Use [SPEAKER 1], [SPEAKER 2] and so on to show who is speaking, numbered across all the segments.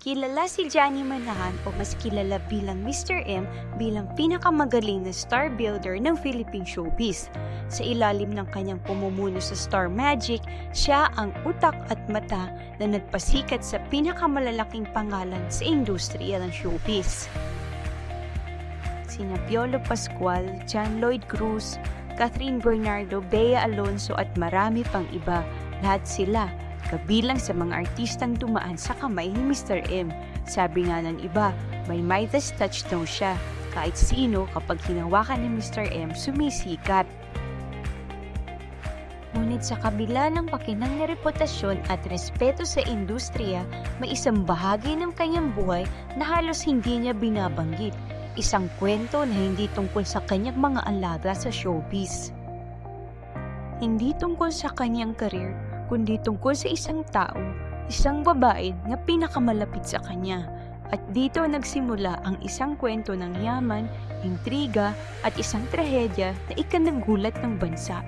[SPEAKER 1] Kilala si Johnny Manahan o mas kilala bilang Mr. M bilang pinakamagaling na star builder ng Philippine showbiz. Sa ilalim ng kanyang pumumuno sa Star Magic, siya ang utak at mata na nagpasikat sa pinakamalalaking pangalan sa industriya ng showbiz. Sina Piolo Pascual, John Lloyd Cruz, Catherine Bernardo, Bea Alonso at marami pang iba. Lahat sila kabilang sa mga artistang dumaan sa kamay ni Mr. M. Sabi nga ng iba, may Midas touch daw siya. Kahit sino kapag hinawakan ni Mr. M, sumisikat. Ngunit sa kabila ng pakinang na reputasyon at respeto sa industriya, may isang bahagi ng kanyang buhay na halos hindi niya binabanggit. Isang kwento na hindi tungkol sa kanyang mga alaga sa showbiz. Hindi tungkol sa kanyang karir, kundi tungkol sa isang tao, isang babae na pinakamalapit sa kanya. At dito nagsimula ang isang kwento ng yaman, intriga at isang trahedya na ikanagulat ng bansa.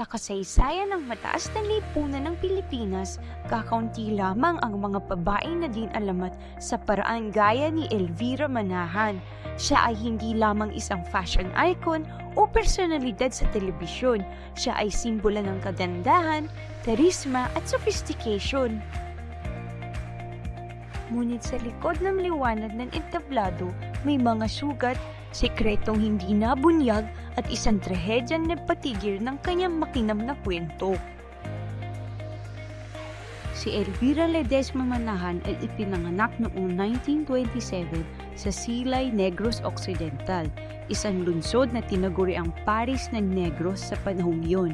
[SPEAKER 1] Sa kasaysayan ng mataas na lipunan ng Pilipinas, kakaunti lamang ang mga babaeng na din alamat sa paraan gaya ni Elvira Manahan. Siya ay hindi lamang isang fashion icon o personalidad sa telebisyon. Siya ay simbolo ng kagandahan, karisma at sophistication. Ngunit sa likod ng liwanag ng entablado, may mga sugat, sekretong hindi nabunyag at isang trahedyang nagpatigil ng kanyang makinam na kwento. Si Elvira Ledesma Manahan ay ipinanganak noong 1927 sa Silay, Negros Occidental, isang lungsod na tinaguri ang Paris ng Negros sa panahong iyon.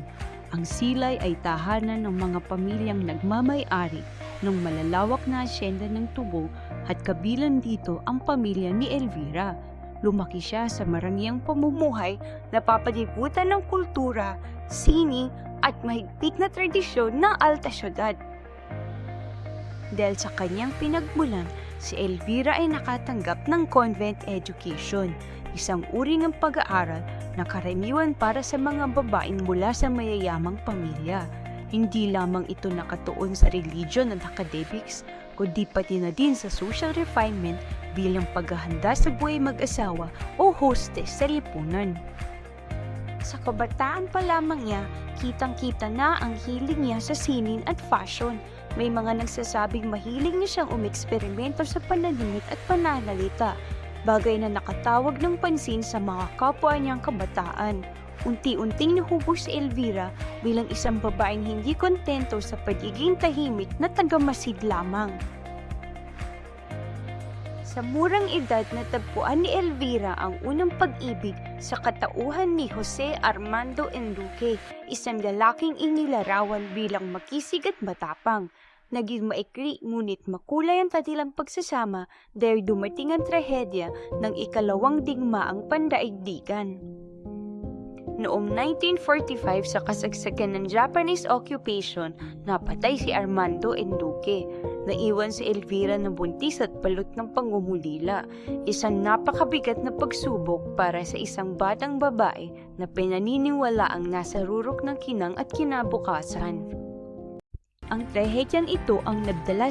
[SPEAKER 1] Ang Silay ay tahanan ng mga pamilyang nagmamay-ari ng malalawak na asyenda ng tubo at kabilang dito ang pamilya ni Elvira. Lumaki siya sa marangyang pamumuhay na papalibutan ng kultura, sini at mahigpit na tradisyon ng alta syudad. Dahil sa kanyang pinagmulan, si Elvira ay nakatanggap ng convent education, isang uri ng pag-aaral na karaniwan para sa mga babaeng mula sa mayayamang pamilya. Hindi lamang ito nakatuon sa religion at academics, kundi pati na din sa social refinement bilang paghahanda sa buhay mag-asawa o hostess sa lipunan. Sa kabataan pa lamang niya, kitang-kita na ang hiling niya sa sinin at fashion. May mga nagsasabing mahilig niya siyang umeksperimento sa pananimit at pananalita, bagay na nakatawag ng pansin sa mga kapwa niyang kabataan. Unti-unting nahubos si Elvira bilang isang babaeng hindi kontento sa pagiging tahimik na tagamasid lamang. Sa murang edad natagpuan ni Elvira ang unang pag-ibig sa katauhan ni Jose Armando Enrique, isang lalaking inilarawan bilang makisig at matapang. Naging maikli ngunit makulay ang kanilang pagsasama dahil dumating ang trahedya ng ikalawang digmaang pandaigdigan. Noong 1945 sa kasagsagan ng Japanese occupation, napatay si Armando Enrique. Naiwan si Elvira na buntis at balot ng pangungulila. Isang napakabigat na pagsubok para sa isang batang babae na pinaniniwala ang nasa rurok ng kinang at kinabukasan. Ang trahedyan ito ang nagdala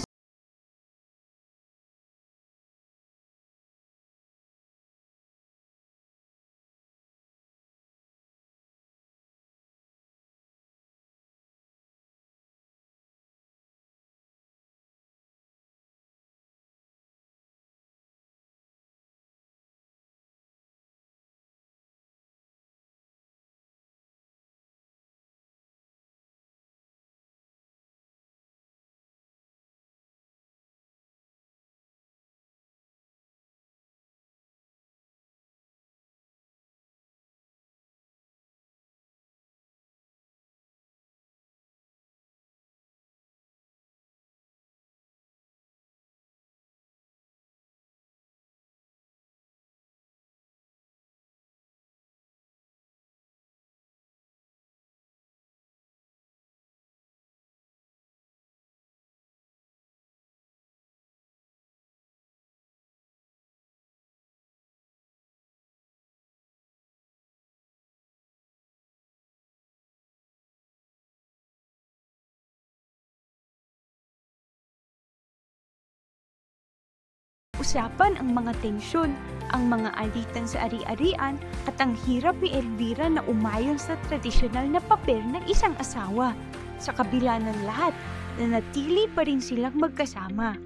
[SPEAKER 1] Napag-usapan ang mga tensyon, ang mga alitan sa ari-arian at ang hirap ni Elvira na umayon sa tradisyonal na papel ng isang asawa. Sa kabila ng lahat, nanatili pa rin silang magkasama.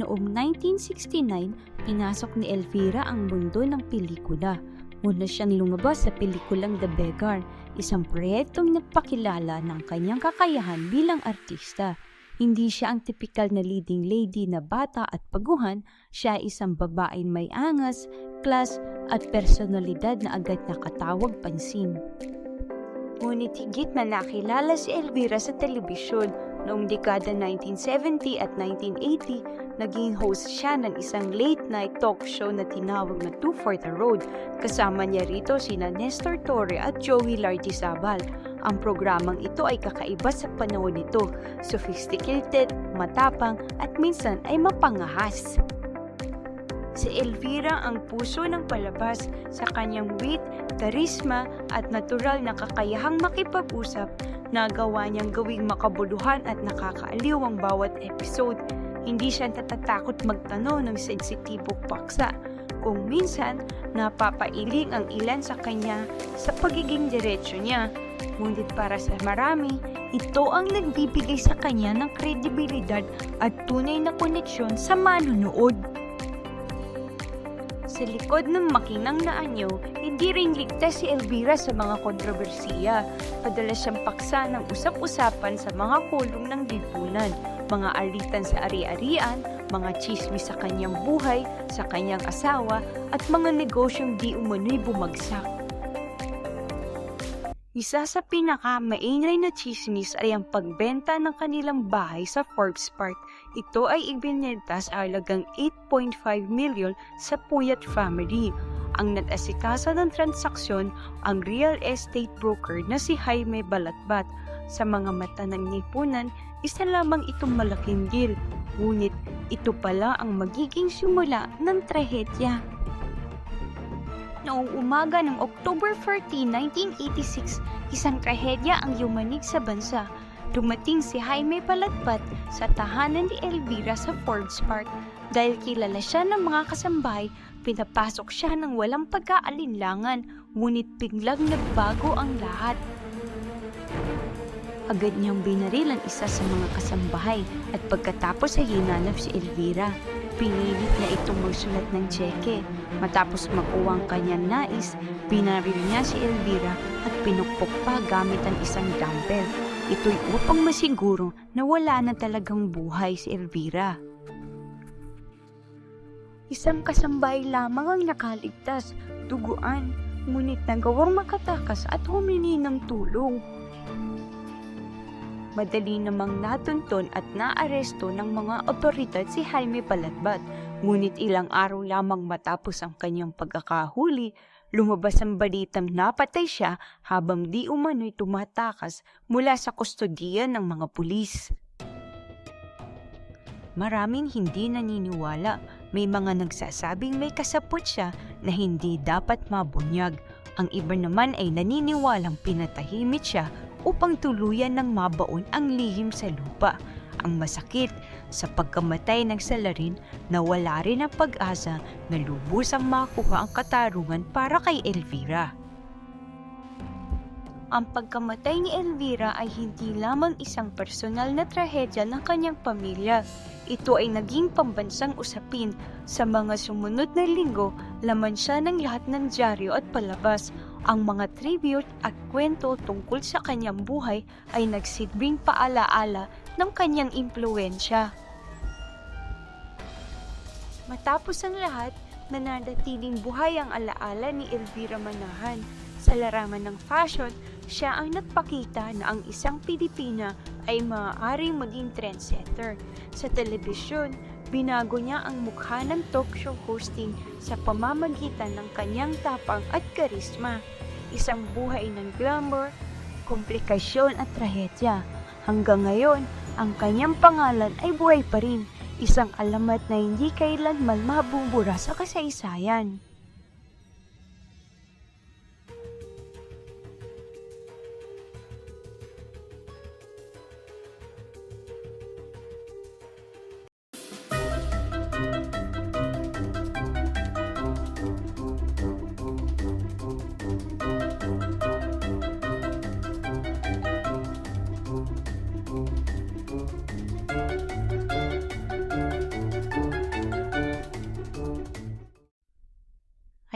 [SPEAKER 1] Noong 1969, pinasok ni Elvira ang mundo ng pelikula. Una siyang lumabas sa pelikulang The Beggar, isang proyektong nagpakilala ng kanyang kakayahan bilang artista. Hindi siya ang tipikal na leading lady na bata at paguhan, siya ay isang babaeng may angas, class at personalidad na agad nakatawag pansin. Ngunit higit na nakilala si Elvira sa telebisyon noong dekada 1970 at 1980, naging host siya ng isang late-night talk show na tinawag na Two for the Road. Kasama niya rito sina Nestor Torre at Joey Lartizabal. Ang programang ito ay kakaiba sa panahon nito, sophisticated, matapang at minsan ay mapangahas. Si Elvira ang puso ng palabas sa kanyang wit, karisma at natural na kakayahang makipag-usap nagawa niyang gawing makabuluhan at nakakaaliw ang bawat episode. Hindi siya natatakot magtanong ng sensitibong paksa. Kung minsan, napapailing ang ilan sa kanya sa pagiging diretsyo niya. Ngunit para sa marami, ito ang nagbibigay sa kanya ng kredibilidad at tunay na koneksyon sa manunood. Sa likod ng makinang na anyo, hindi rin ligtas si Elvira sa mga kontrobersiya. Padalas siyang paksa ng usap-usapan sa mga kulong ng lipunan, mga alitan sa ari-arian, mga chismis sa kanyang buhay, sa kanyang asawa, at mga negosyong di umano'y bumagsak. Isa sa pinaka-maingay na chismis ay ang pagbenta ng kanilang bahay sa Forbes Park. Ito ay ibinenta sa halagang 8.5 million sa Puyat family. Ang nag-asikasa ng transaksyon ang real estate broker na si Jaime Balatbat. Sa mga mata ng nipunan, isa lamang itong malaking deal. Ngunit ito pala ang magiging simula ng trahedya. Noong umaga ng October 14, 1986, isang trahedya ang yumanig sa bansa. Dumating si Jaime Palatpat sa tahanan ni Elvira sa Forbes Park. Dahil kilala siya ng mga kasambahay, pinapasok siya ng walang pagkaalinlangan, ngunit biglang nagbago ang lahat. Agad niyang binaril ang isa sa mga kasambahay at pagkatapos ay hinanap si Elvira. Pinilit niya itong magsulat ng tseke. Matapos makuha ang kanyang nais, binaril niya si Elvira at pinukpok pa gamit ang isang dumbbell. Ito'y upang masiguro na wala na talagang buhay si Elvira. Isang kasambay lamang ang nakaligtas, duguan, ngunit nagawang makatakas at humingi ng tulong. Madali namang natunton at naaresto ng mga otoridad si Jaime Palatbat. Ngunit ilang araw lamang matapos ang kanyang pagkakahuli, lumabas ang balitang napatay siya habang di umano'y tumatakas mula sa kustodiya ng mga pulis. Maraming hindi naniniwala. May mga nagsasabing may kasapot siya na hindi dapat mabunyag. Ang iba naman ay naniniwalang pinatahimik siya upang tuluyan ng mabaon ang lihim sa lupa. Ang masakit, sa pagkamatay ng salarin, nawala rin ang pag-asa na lubusang makuha ang katarungan para kay Elvira. Ang pagkamatay ni Elvira ay hindi lamang isang personal na trahedya ng kanyang pamilya. Ito ay naging pambansang usapin. Sa mga sumunod na linggo, laman siya ng lahat ng dyaryo at palabas. Ang mga tribute at kwento tungkol sa kanyang buhay ay nagsilbing paalaala ng kanyang impluensya. Matapos ang lahat, nananatiling buhay ang alaala ni Elvira Manahan. Sa larangan ng fashion, siya ang nagpakita na ang isang Pilipina ay maaaring maging trendsetter. Sa telebisyon, binago niya ang mukha ng talk show hosting sa pamamagitan ng kanyang tapang at karisma. Isang buhay ng glamour, komplikasyon at trahedya. Hanggang ngayon, ang kanyang pangalan ay buhay pa rin, isang alamat na hindi kailanman mabubura sa kasaysayan.